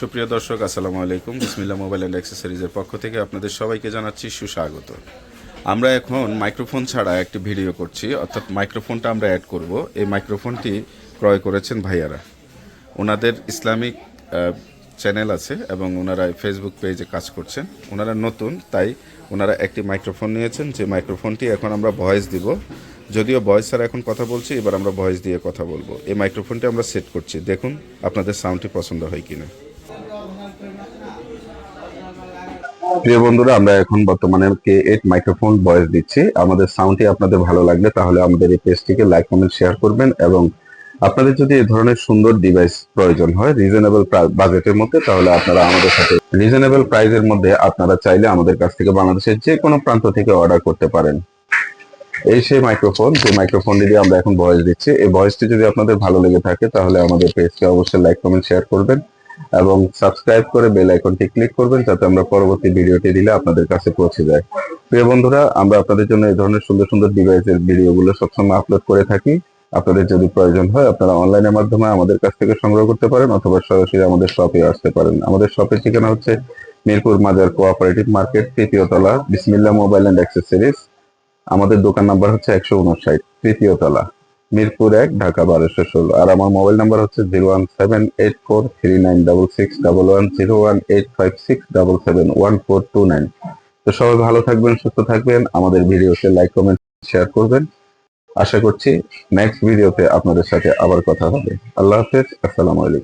সুপ্রিয় দর্শক, আসসালামু আলাইকুম। বিসমিল্লা মোবাইল অ্যান্ড অ্যাক্সেসরিজের পক্ষ থেকে আপনাদের সবাইকে জানাচ্ছি সুস্বাগত। আমরা এখন মাইক্রোফোন ছাড়া একটি ভিডিও করছি, অর্থাৎ মাইক্রোফোনটা আমরা অ্যাড করব। এই মাইক্রোফোনটি ক্রয় করেছেন ভাইয়ারা। ওনাদের ইসলামিক চ্যানেল আছে এবং ওনারা ফেসবুক পেজে কাজ করছেন। ওনারা নতুন, তাই ওনারা একটি মাইক্রোফোন নিয়েছেন। যে মাইক্রোফোনটি এখন আমরা ভয়েস দিব। যদিও ভয়েস ছাড়া এখন কথা বলছি, এবার আমরা ভয়েস দিয়ে কথা বলব। এই মাইক্রোফোনটি আমরা সেট করছি। দেখুন, আপনাদের সাউন্ডটি পছন্দ হয় কিনা। প্রিয় বন্ধুরা, আমরা এখন বর্তমানে কে এইট মাইক্রোফোন ভয়েস দিচ্ছি। আমাদের সাউন্ডটি আপনাদের ভালো লাগলে তাহলে আমাদের এই পেজটিকে লাইক কমেন্ট শেয়ার করবেন এবং আপনাদের যদি এই ধরনের সুন্দর ডিভাইস প্রয়োজন হয় রিজনেবল বাজেটের মধ্যে, তাহলে আপনারা আমাদের সাথে রিজনেবল প্রাইসের মধ্যে আপনারা চাইলে আমাদের কাছ থেকে বাংলাদেশের যে কোনো প্রান্ত থেকে অর্ডার করতে পারেন। এই সেই মাইক্রোফোন যে মাইক্রোফোন দিয়ে আমরা এখন ভয়েস দিচ্ছি, এই ভয়েসটি যদি আপনাদের ভালো লেগে থাকে, তাহলে আমাদের পেজকে অবশ্যই লাইক কমেন্ট শেয়ার করবেন। এবং সাবস্ক্রাইব করে বেল আইকনটি ক্লিক করবেন, যাতে আমরা পরবর্তী ভিডিওটি দিলে আপনাদের কাছে পৌঁছে যায়। প্রিয় বন্ধুরা, আমরা আপনাদের জন্য এই ধরনের সুন্দর সুন্দর ডিভাইসের ভিডিওগুলো সবসময় আপলোড করে থাকি। আপনাদের যদি প্রয়োজন হয়, আপনারা অনলাইনের মাধ্যমে আমাদের কাছ থেকে সংগ্রহ করতে পারেন, অথবা সরাসরি আমাদের শপে আসতে পারেন। আমাদের শপের ঠিকানা হচ্ছে মিরপুর মাজার কোঅপারেটিভ মার্কেট তৃতীয় তলা বিসমিল্লা মোবাইল অ্যান্ড অ্যাক্সেসরিজ। আমাদের দোকান নাম্বার হচ্ছে একশো উনষাট, তৃতীয় তলা। মিরপুর এক, ঢাকা বারোশো ষোলো। আর আমার মোবাইল নাম্বার হচ্ছে zero one seven eight four three nine double six double one, zero one eight five six double seven one four two nine. তো সবাই ভালো থাকবেন, সুস্থ থাকবেন। আমাদের ভিডিওতে লাইক, কমেন্ট শেয়ার করবেন। আশা করছি নেক্সট ভিডিওতে আপনাদের সাথে আবার কথা হবে। আল্লাহ হাফেজ, আসসালামু আলাইকুম।